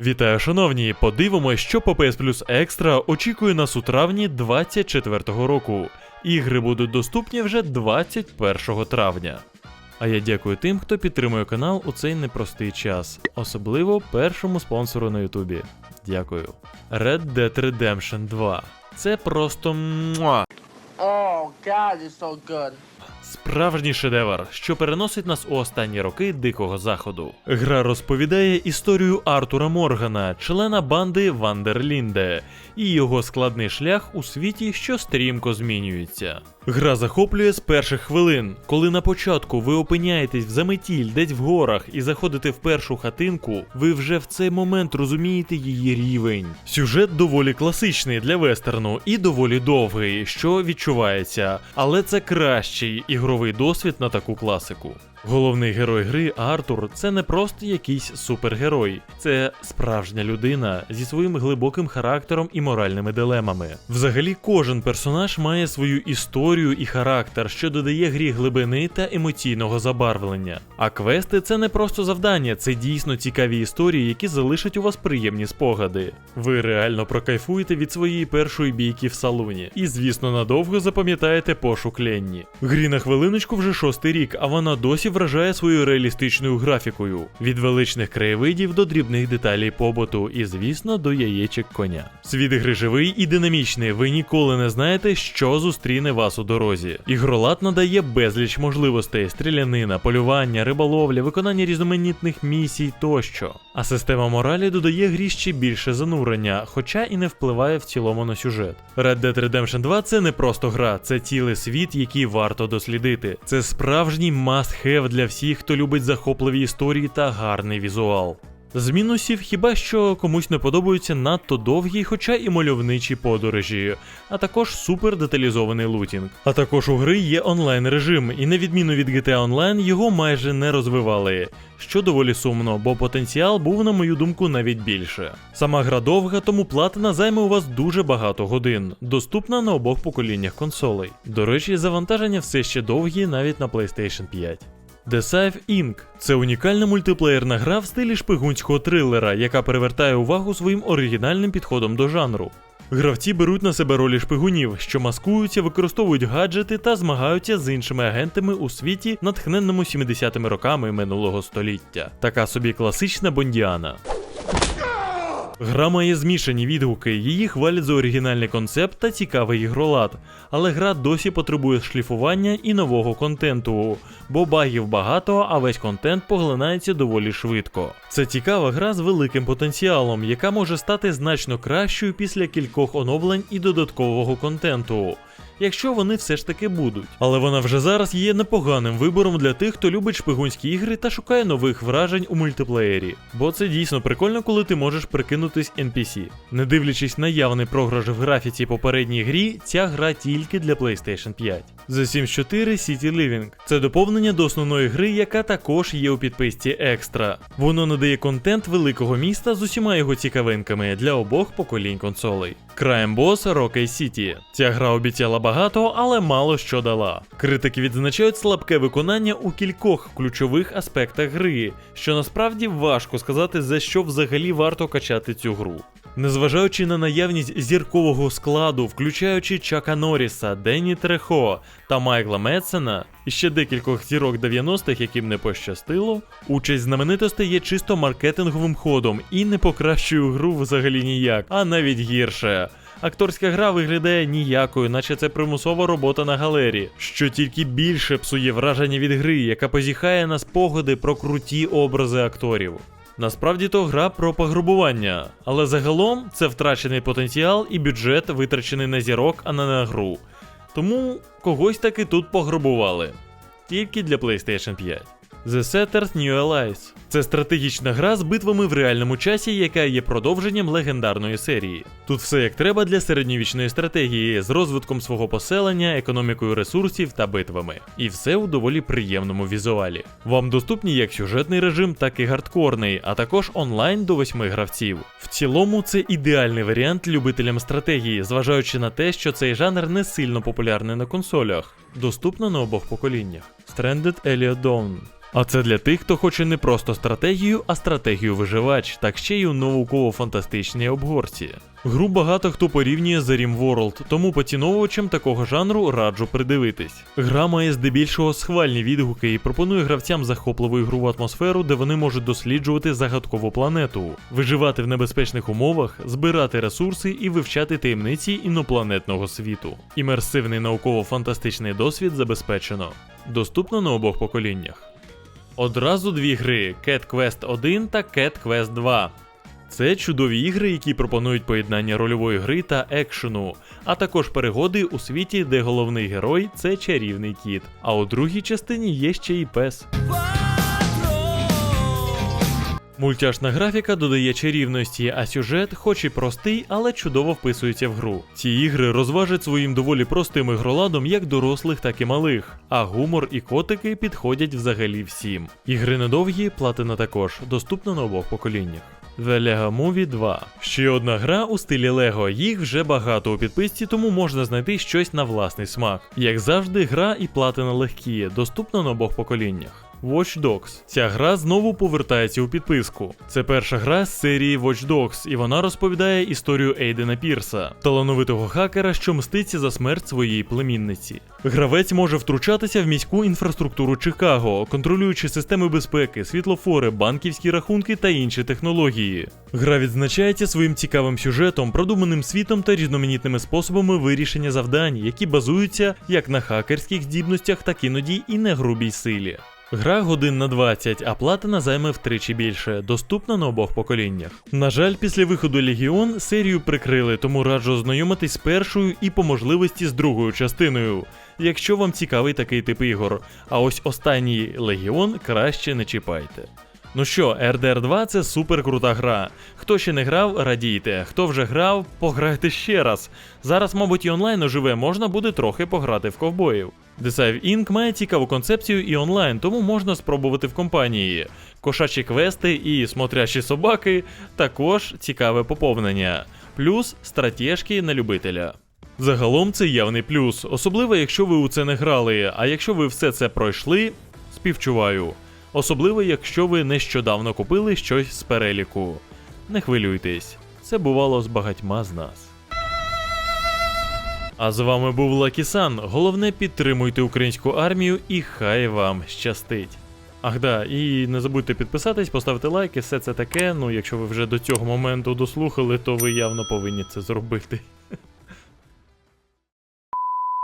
Вітаю, шановні! Подивимось, що по PS Plus Extra очікує нас у травні 24-го року. Ігри будуть доступні вже 21 травня. А я дякую тим, хто підтримує канал у цей непростий час, особливо першому спонсору на Ютубі. Дякую. Red Dead Redemption 2. Це просто муа. Oh so good. Справжній шедевр, що переносить нас у останні роки дикого заходу. Гра розповідає історію Артура Моргана, члена банди Вандерлінде, і його складний шлях у світі, що стрімко змінюється. Гра захоплює з перших хвилин, коли на початку ви опиняєтесь в заметіль десь в горах і заходите в першу хатинку, ви вже в цей момент розумієте її рівень. Сюжет доволі класичний для вестерну і доволі довгий, що відчувається, але це кращий ігровий досвід на таку класику. Головний герой гри Артур це не просто якийсь супергерой, це справжня людина зі своїм глибоким характером і моральними дилемами. Взагалі, кожен персонаж має свою історію і характер, що додає грі глибини та емоційного забарвлення. А квести це не просто завдання, це дійсно цікаві історії, які залишать у вас приємні спогади. Ви реально прокайфуєте від своєї першої бійки в салоні, і звісно надовго запам'ятаєте пошук Ленні. Грі на хвилиночку вже шостий рік, а вона досі вражає своєю реалістичною графікою від величних краєвидів до дрібних деталей побуту, і звісно до яєчок коня. Світ гри живий і динамічний. Ви ніколи не знаєте, що зустріне вас у дорозі. Ігролад надає безліч можливостей: стрілянина, полювання, риболовля, виконання різноманітних місій тощо. А система моралі додає грі ще більше занурення, хоча і не впливає в цілому на сюжет. Red Dead Redemption 2 це не просто гра, це цілий світ, який варто дослідити. Це справжній must-have для всіх, хто любить захопливі історії та гарний візуал. З мінусів хіба що комусь не подобаються надто довгі, хоча і мальовничі подорожі, а також супер деталізований лутінг. А також у гри є онлайн режим, і на відміну від GTA Online його майже не розвивали, що доволі сумно, бо потенціал був, на мою думку, навіть більше. Сама гра довга, тому платина займе у вас дуже багато годин, доступна на обох поколіннях консолей. До речі, завантаження все ще довгі навіть на PlayStation 5. The Scythe Inc. – це унікальна мультиплеєрна гра в стилі шпигунського трилера, яка перевертає увагу своїм оригінальним підходом до жанру. Гравці беруть на себе ролі шпигунів, що маскуються, використовують гаджети та змагаються з іншими агентами у світі, натхненному 70-ми роками минулого століття. Така собі класична бондіана. Гра має змішані відгуки, її хвалять за оригінальний концепт та цікавий ігролад, але гра досі потребує шліфування і нового контенту, бо багів багато, а весь контент поглинається доволі швидко. Це цікава гра з великим потенціалом, яка може стати значно кращою після кількох оновлень і додаткового контенту. Якщо вони все ж таки будуть. Але вона вже зараз є непоганим вибором для тих, хто любить шпигунські ігри та шукає нових вражень у мультиплеєрі. Бо це дійсно прикольно, коли ти можеш прикинутись NPC. Не дивлячись на явний програш в графіці попередній грі, ця гра тільки для PlayStation 5. The Sims 4 City Living це доповнення до основної гри, яка також є у підписці Екстра. Воно надає контент великого міста з усіма його цікавинками для обох поколінь консолей. Crime Boss Rocky City. Ця гра обіцяла багато, але мало що дала. Критики відзначають слабке виконання у кількох ключових аспектах гри, що насправді важко сказати, за що взагалі варто качати цю гру. Незважаючи на наявність зіркового складу, включаючи Чака Норріса, Денні Трехо та Майкла Медсена, і ще декількох зірок 90-х, яким не пощастило, участь знаменитостей є чисто маркетинговим ходом і не покращує гру взагалі ніяк, а навіть гірше. Акторська гра виглядає ніякою, наче це примусова робота на галері, що тільки більше псує враження від гри, яка позіхає на спогади про круті образи акторів. Насправді то гра про пограбування, але загалом це втрачений потенціал і бюджет витрачений на зірок, а не на гру. Тому когось таки тут пограбували. Тільки для PlayStation 5. The Setters New Allies це стратегічна гра з битвами в реальному часі, яка є продовженням легендарної серії. Тут все як треба для середньовічної стратегії з розвитком свого поселення, економікою ресурсів та битвами. І все у доволі приємному візуалі. Вам доступні як сюжетний режим, так і гардкорний, а також онлайн до восьми гравців. В цілому це ідеальний варіант любителям стратегії, зважаючи на те, що цей жанр не сильно популярний на консолях, доступно на обох поколіннях. Stranded Alien Dawn А це для тих, хто хоче не просто стратегію, а стратегію виживач, так ще й у науково-фантастичній обгорці. Гру багато хто порівнює з RimWorld, тому поціновувачам такого жанру раджу придивитись. Гра має здебільшого схвальні відгуки і пропонує гравцям захопливу ігрову атмосферу, де вони можуть досліджувати загадкову планету, виживати в небезпечних умовах, збирати ресурси і вивчати таємниці інопланетного світу. Імерсивний науково-фантастичний досвід забезпечено. Доступно на обох поколіннях. Одразу дві гри Cat Quest 1 та Cat Quest 2. Це чудові ігри, які пропонують поєднання рольової гри та екшену, а також перегоди у світі, де головний герой це чарівний кіт. А у другій частині є ще й пес. Мультяшна графіка додає чарівності, а сюжет, хоч і простий, але чудово вписується в гру. Ці ігри розважать своїм доволі простим ігроладом як дорослих, так і малих, а гумор і котики підходять взагалі всім. Ігри недовгі, платина також, доступна на обох поколіннях. The Lego Movie 2. Ще одна гра у стилі Лего. Їх вже багато у підписці, тому можна знайти щось на власний смак. Як завжди, гра і платина легкі, доступна на обох поколіннях. Watch Dogs. Ця гра знову повертається у підписку. Це перша гра з серії Watch Dogs, і вона розповідає історію Ейдена Пірса, талановитого хакера, що мститься за смерть своєї племінниці. Гравець може втручатися в міську інфраструктуру Чикаго, контролюючи системи безпеки, світлофори, банківські рахунки та інші технології. Гра відзначається своїм цікавим сюжетом, продуманим світом та різноманітними способами вирішення завдань, які базуються як на хакерських здібностях, так іноді і на грубій силі. Гра годин на 20, а платина займе втричі більше, доступна на обох поколіннях. На жаль, після виходу Легіон серію прикрили, тому раджу ознайомитись з першою і по можливості з другою частиною, якщо вам цікавий такий тип ігор. А ось останній Легіон краще не чіпайте. Ну що, RDR 2 це супер крута гра. Хто ще не грав, радійте. Хто вже грав, пограйте ще раз. Зараз, мабуть, і онлайн оживе, можна буде трохи пограти в ковбоїв. Deceive Inc. має цікаву концепцію і онлайн, тому можна спробувати в компанії. Кошачі квести і смотрящі собаки також цікаве поповнення. Плюс стратежки на любителя. Загалом це явний плюс, особливо якщо ви у це не грали, а якщо ви все це пройшли, співчуваю. Особливо, якщо ви нещодавно купили щось з переліку. Не хвилюйтесь, це бувало з багатьма з нас. А з вами був Лакісан. Головне підтримуйте українську армію і хай вам щастить. Ах да, і не забудьте підписатись, поставити лайки, все це таке. Ну, якщо ви вже до цього моменту дослухали, то ви явно повинні це зробити.